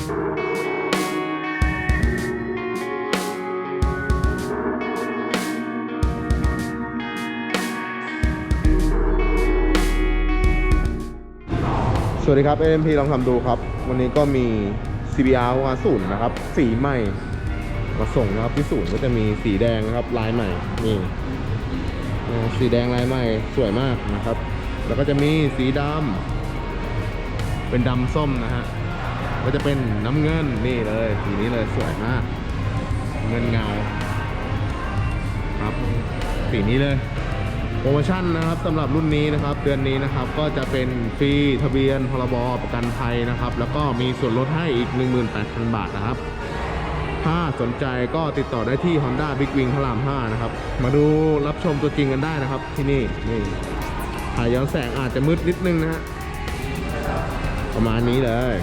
สวัสดีครับ LMP ลองทำดูครับ วันนี้ก็มี CBR วาศูนย์นะครับ สีใหม่มาส่งนะครับที่ศูนย์ก็จะมีสีแดงนะครับลายใหม่นี่สีแดงลายใหม่สวยมากนะครับ แล้วก็จะมีสีดำเป็นดำส้มนะฮะ ก็จะเป็นน้ำเงินนี่เลยสีนี้เลยสวยมาก เงินเงา ครับสีนี้เลยโปรโมชั่นนะครับสำหรับรุ่นนี้นะครับ เดือนนี้นะครับก็จะเป็นฟรีทะเบียนพรบประกันภัยนะครับ แล้วก็มีส่วนลดให้อีก 18,000 บาทนะครับ ถ้าสนใจก็ติดต่อได้ที่ Honda Big Wing พระราม 5 นะครับ มาดูรับชมตัวจริงกันได้นะครับที่นี่นี่ถ่ายย้อนแสงอาจจะมืดนิดนึงนะฮะประมาณนี้เลย